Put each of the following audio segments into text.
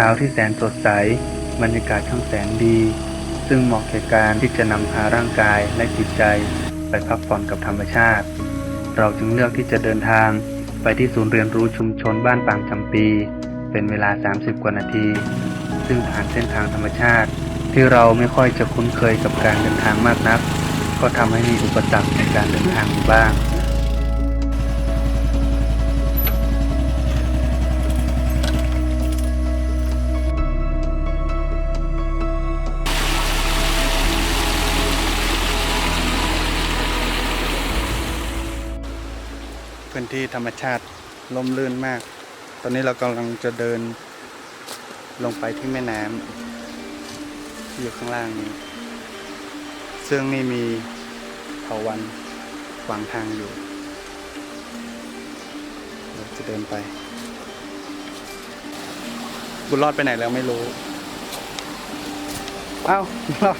ช้าที่แสนสดใส บรรยากาศช่างแสนดี ซึ่งเหมาะแก่การที่จะนำพาร่างกายและจิตใจ ไปพักผ่อนกับธรรมชาติ เราจึงเลือกที่จะเดินทาง ไปที่ศูนย์เรียนรู้ชุมชนบ้านปางจำปี เป็นเวลา 30 กว่านาที ซึ่งผ่านเส้นทางธรรมชาติ ที่เราไม่ค่อยจะคุ้นเคยกับการเดินทางมากนัก ก็ทำให้มีอุปสรรคในการเดินทางบ้าง พื้นที่ธรรมชาติล่มลื่นมาก ตอนนี้เรากำลังจะเดินลงไปที่แม่น้ำที่อยู่ข้างล่างนี้ ซึ่งนี่มีเถาวันขวางทางอยู่ เราจะเดินไป บุญรอดไปไหนแล้วไม่รู้ เอ้าบุญรอด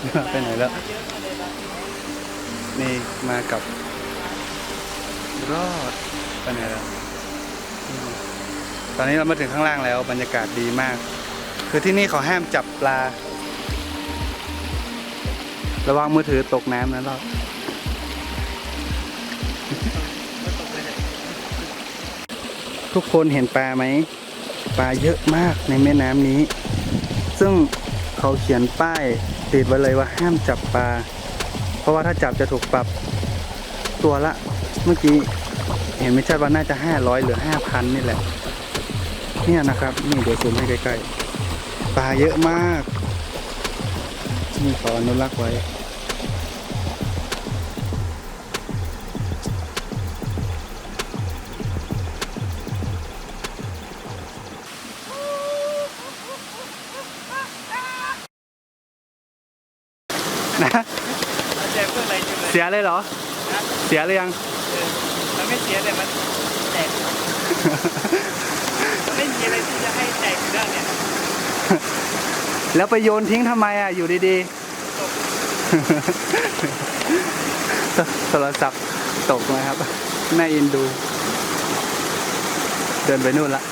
บุญรอดไปไหนแล้ว นี่มากับ รอดไปไหนแล้วตอนนี้เรามาถึงข้างล่างแล้ว บรรยากาศดีมาก คือที่นี่เขาห้ามจับปลา ระวังมือถือตกน้ำนะรอดทุกคนเห็นปลาไหม ปลาเยอะมากในแม่น้ำนี้ ซึ่งเขาเขียนป้ายติดไว้เลยว่าห้ามจับปลา เพราะว่าถ้าจับจะถูกปรับตัวละ เมื่อกี้เห็นไม่ใช่ว่าน่าจะห้าร้อยหรือห้าพันนี่แหละ เนี่ยนะครับ นี่เดี๋ยวซูมให้ใกล้ๆปลาเยอะมากนี่ขออนุรักษ์ไว้นะเราแจกเพื่ออะไรจังเลยเสียเลยเหรอ เสียเลยยังเออมัน ไม่เสียแต่มันแจกไม่มีอะไรที่จะให้แจกอยู่แล้วเนี่ยแล้วไปโยนทิ้งทำไมอะ อยู่ดีๆ โทรศัพท์ตกนะครับน่าเอินดู เดินไปนู่นละ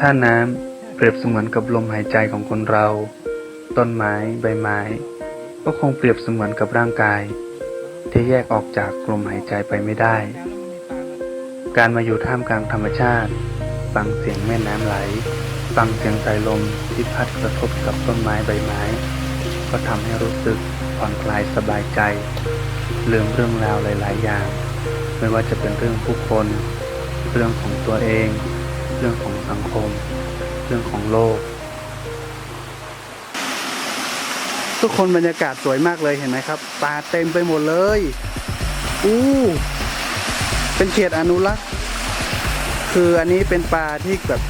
ถ้าน้ำ เปรียบเสมือนกับลมหายใจของคนเรา ต้นไม้ใบไม้ ก็คงเปรียบเสมือนกับร่างกาย ที่แยกออกจากลมหายใจไปไม่ได้ การมาอยู่ท่ามกลางธรรมชาติ ฟังเสียงแม่น้ำไหล ฟังเสียงสายลมที่พัดกระทบกับต้นไม้ใบไม้ ก็ทำให้รู้สึกผ่อนคลายสบายใจลืมเรื่องราวหลาย ๆ อย่าง ไม่ว่าจะเป็นเรื่องผู้คน เรื่องของตัวเอง เรื่องของสังคม เรื่องของโลก ทุกคนบรรยากาศสวยมากเลยเห็นไหมครับปลาเต็มไปหมดเลย อู้เป็นเขตอนุรักษ์ คืออันนี้เป็นปลาที่แบบ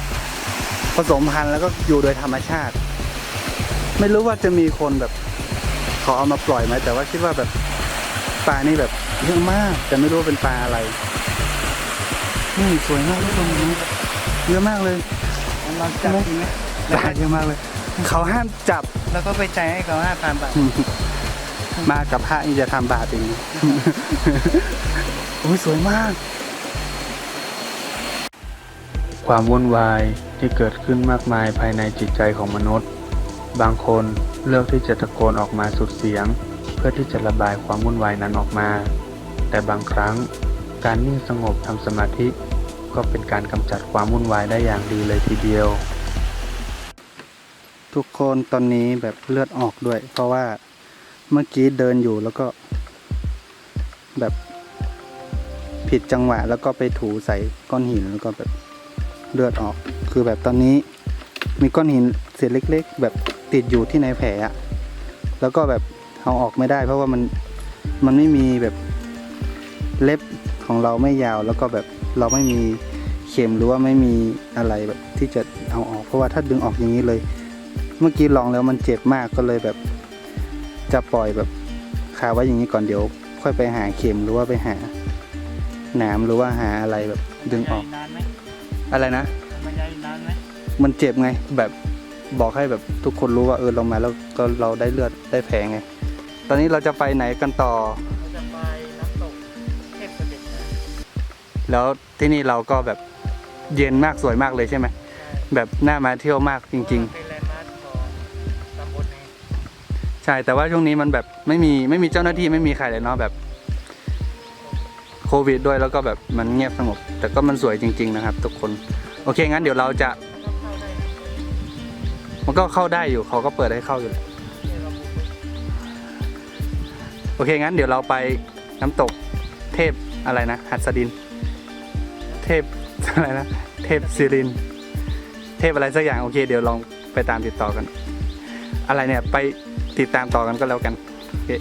ผสมพันธุ์แล้วก็อยู่โดยธรรมชาติ ไม่รู้ว่าจะมีคนแบบเขาเอามาปล่อยไหมแต่ว่าคิดว่าแบบปลานี่แบบเยอะมาก แต่ไม่รู้เป็นปลาอะไรนี่สวยมากทุกคนเยอะมากเลย เราจับจริงไหมปลาเยอะมากเลย เขาห้ามจับแล้วก็ไปจ่ายให้เขาห้าพันบาทมากับพระนี่จะทำบาปเองโอ้ยสวยมาก ความวุ่นวายที่เกิดขึ้นมากมายภายในจิตใจของมนุษย์ บางคนเลือกที่จะตะโกนออกมาสุดเสียง เพื่อที่จะระบายความวุ่นวายนั้นออกมา แต่บางครั้งการนิ่งสงบทำสมาธิ ก็เป็นการกำจัดความวุ่นวายได้อย่างดีเลยทีเดียว ทุกคนตอนนี้แบบเลือดออกด้วย เพราะว่าเมื่อกี้เดินอยู่แล้วก็ แบบผิดจังหวะแล้วก็ไปถูใส่ก้อนหินแล้วก็แบบเลือดออก คือแบบตอนนี้มีก้อนหินเศษเล็ก ๆ แบบติดอยู่ที่ในแผลอะแล้วก็แบบเอาออกไม่ได้ เพราะว่ามันมันไม่มีแบบเล็บของเราไม่ยาวแล้วก็แบบ เราไม่มีเข็มหรือว่าไม่มีอะไรแบบที่จะเอาออก เพราะว่าถ้าดึงออกอย่างนี้เลย เมื่อกี้ลองแล้วมันเจ็บมากก็เลยแบบ จะปล่อยแบบคาไว้อย่างนี้ก่อนเดี๋ยว ค่อยไปหาเข็มหรือว่าไปหาหนามหรือว่าหาอะไรแบบดึงออก นานไหมอะไรนะ มันยายนานไหมมันเจ็บไง แบบบอกให้แบบทุกคนรู้ว่าเออลงมาแล้วก็เราได้เลือดได้แผลไง ตอนนี้เราจะไปไหนกันต่อ แล้วที่นี่เราก็แบบเย็นมากสวยมากเลยใช่ไหมแบบน่ามาเที่ยวมากจริงเป็นแลนด์มาร์คของตำบลนี้ๆใช่แต่ว่าช่วงนี้มันแบบไม่มีไม่มีเจ้าหน้าที่ไม่มีใครเลยเนาะแบบโควิดด้วยแล้วก็แบบมันเงียบสงบ แต่ก็มันสวยจริง ๆ นะครับ ทุกคน โอเคงั้นเดี๋ยวเราจะแล้วก็เข้าได้มันก็เข้าได้อยู่เขาก็เปิดให้เข้าอยู่แหละที่เราบุกโอเคงั้นเดี๋ยวเราไปน้ำตกเทพอะไรนะหัสดิน เทพอะไรนะเทพศิริน เทพอะไรสักอย่างโอเค เดี๋ยวลองไปตามติดต่อกัน อะไรเนี่ยไปติดตามต่อกันก็แล้วกันโอเค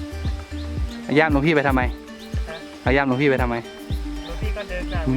เอาย่ามหลวงพี่ไปทำไมเอาย่ามหลวงพี่ไปทำไมหลวงพี่ก็เดินจากไป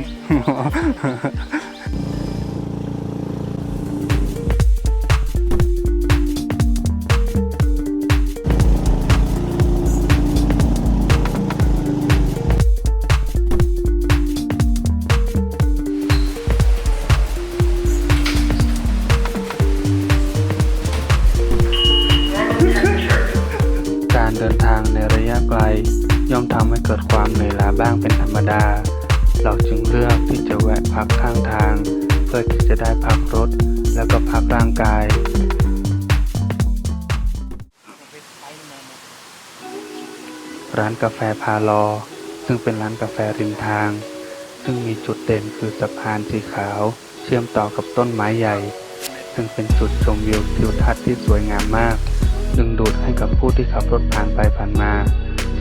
บ้างเป็นธรรมดา เราจึงเลือกที่จะแวะพักข้างทาง เพื่อที่จะได้พักรถ แล้วก็พักร่างกายร้านกาแฟพาลอ ซึ่งเป็นร้านกาแฟริมทาง ซึ่งมีจุดเด่นคือสะพานสีขาว เชื่อมต่อกับต้นไม้ใหญ่ ซึ่งเป็นจุดชมวิวทิวทัศน์ที่สวยงามมาก ดึงดูดให้กับผู้ที่ขับรถผ่านไปผ่านมา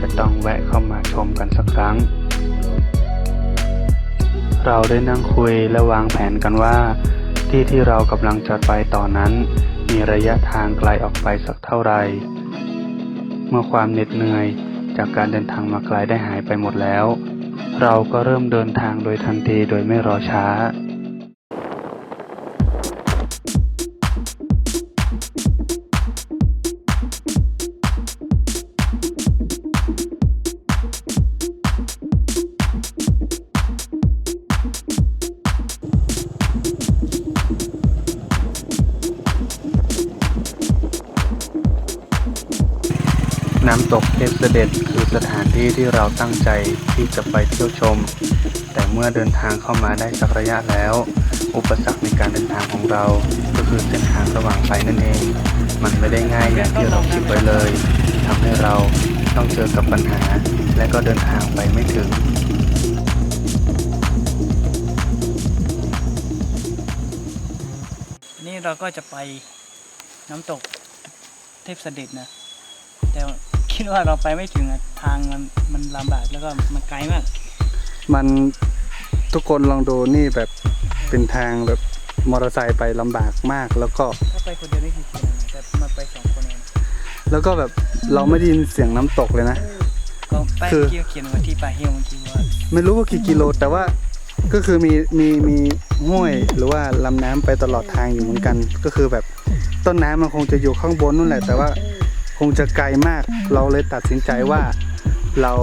จะต้องแวะเข้ามาชมกันสักครั้ง เราได้นั่งคุยและวางแผนกันว่า ที่ที่เรากำลังจะไปต่อนนั้น มีระยะทางไกลออกไปสักเท่าไหร่ เมื่อความเหน็ดเหนื่อยจากการเดินทางมาไกลได้หายไปหมดแล้ว เราก็เริ่มเดินทางโดยทันทีโดยไม่รอช้า ตกเทพเสด็จคือสถานที่ที่เราตั้งใจที่จะไปเที่ยวชม แต่เมื่อเดินทางเข้ามาได้สักระยะแล้ว อุปสรรคในการเดินทางของเรา ก็คือเส้นทางระหว่างไปนั่นเอง มันไม่ได้ง่ายอย่างที่เราคิดไว้เลยทำให้เราต้องเจอกับปัญหา และก็เดินทางไปไม่ถึงนี่เราก็จะไปน้ำตกเทพเสด็จนะแต่ คิดว่าเราไปไม่ถึงอะทางมันมันลำบากแล้วก็มันไกลมาก มันทุกคนลองดูนี่แบบเป็นทางแบบมอเตอร์ไซค์ไปลำบากมาก แล้วก็ถ้าไปคนเดียวนี่คือเขียนนะแต่มาไปสองคนเองแล้วก็แบบเราไม่ได้ยินเสียงน้ำตกเลยนะ ก็ไปคือ เกี่ยวเขียนไว่าที่ป่าเฮียวเมื่อกี้ว่าไม่รู้ว่ากี่กิโล แต่ว่าก็คือมีมีมีห้วยหรือว่าลำน้ำไปตลอดทางอยู่เหมือนกัน ก็คือแบบต้นน้ำมันคงจะอยู่ข้างบนนู่นแหละ แต่ว่า คงจะไกลมาก เราเลยตัดสินใจว่าเรา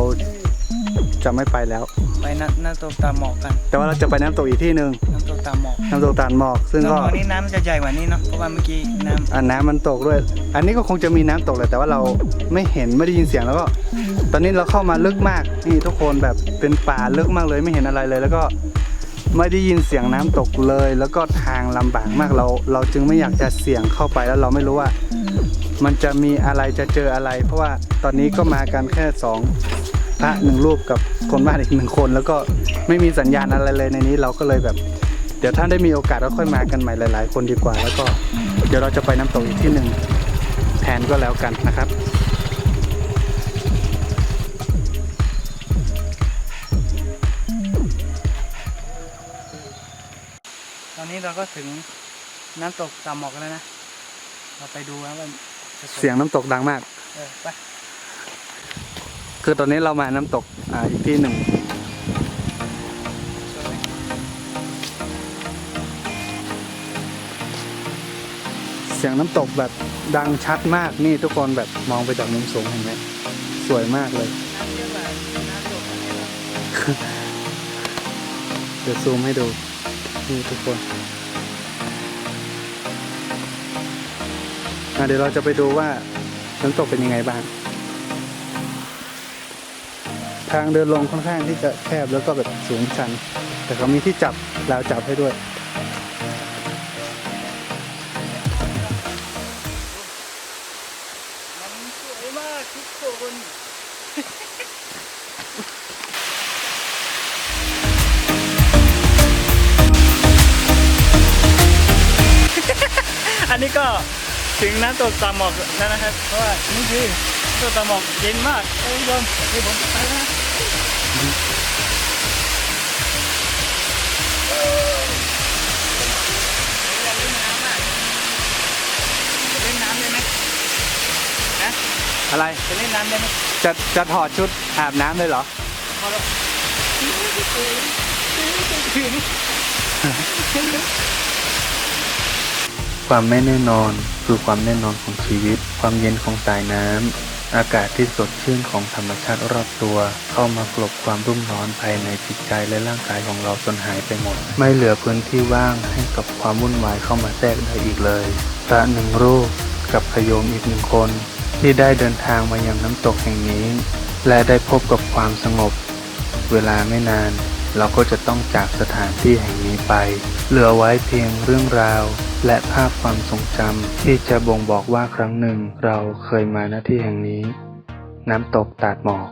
จะไม่ไปแล้ว ไปน้ำน้ำตกตามหมอกกันแต่ว่าเราจะไปน้ำตกอีกที่หนึ่งน้ำตกตามหมอกน้ำตกตาดหมอก ซึ่งน้ำหก็มอกนี่น้ำจะใหญ่กว่านี้เนาะเพราะว่าเมื่อกี้น้ำอ่าน้ำมันตกด้วย อันนี้ก็คงจะมีน้ำตกแหละแต่ว่าเราไม่เห็นไม่ได้ยินเสียงแล้วก็ ตอนนี้เราเข้ามาลึกมากนี่ทุกคนแบบเป็นป่าลึกมากเลยไม่เห็นอะไรเลย แล้วก็ไม่ได้ยินเสียงน้ำตกเลย แล้วก็ทางลำบากมากเรา เราจึงไม่อยากจะเสี่ยงเข้าไปแล้วเราไม่รู้ว่า มันจะมีอะไรจะเจออะไร เพราะว่าตอนนี้ก็มากันแค่สองพระหนึ่งรูปกับคนบ้านอีกหนึ่งคน แล้วก็ไม่มีสัญญาณอะไรเลยในนี้เราก็เลยแบบ เดี๋ยวถ้าได้มีโอกาสก็ค่อยมากันใหม่หลาย ๆ คนดีกว่า แล้วก็เดี๋ยวเราจะไปน้ำตกอีกที่หนึ่งแทนก็แล้วกันนะครับตอนนี้เราก็ถึงน้ำตกตามหมอกแล้วนะ เราไปดูนะว่า เสียงน้ำตกดังมากเออไปคือตอนนี้เรามาน้ำตกอ่าอีกที่หนึ่งสวยไหมเสียงน้ำตกแบบดังชัดมากนี่ทุกคนแบบมองไปจากมุมสูงเห็นไหมสวยมากเลยน้ำเยอะกว่าน้ำตกอะไรหรอเดี๋ยวซูมให้ดูนี่ทุกคน อะเดี๋ยวเราจะไปดูว่าน้ำตกเป็นยังไงบ้าง ทางเดินลงค่อนข้างที่จะแคบแล้วก็แบบสูงชัน แต่เขามีที่จับราวจับให้ด้วยอันนี้ก็ ถึงน้ำตกตาหมอกแล้วนะครับ เพราะว่านี่คือน้ำตกตาหมอกเย็นมากท่านผู้ชมที่ผมไปนะอยากเล่นน้ำอะจะเล่นน้ำได้ไหมนะอะไรจะเล่นน้ำได้ไหมจะจะถอดชุดอาบน้ำเลยเหรอพอแล้ว ความไม่แน่นอนคือความแน่นอนของชีวิต ความเย็นของสายน้ำ อากาศที่สดชื่นของธรรมชาติรอบตัว เข้ามากลบความรุ่มร้อนภายในจิตใจและร่างกายของเราจนหายไปหมด ไม่เหลือพื้นที่ว่างให้กับความวุ่นวายเข้ามาแทรกได้อีกเลยพระหนึ่งรูปกับพยมอีกหนึ่งคน ที่ได้เดินทางมายังน้ำตกแห่งนี้ และได้พบกับความสงบ เวลาไม่นาน เราก็จะต้องจากสถานที่แห่งนี้ไป เหลือไว้เพียงเรื่องราว และภาพความทรงจำที่จะบ่งบอกว่าครั้งหนึ่งเราเคยมาณที่แห่งนี้ น้ำตกตาดหมอก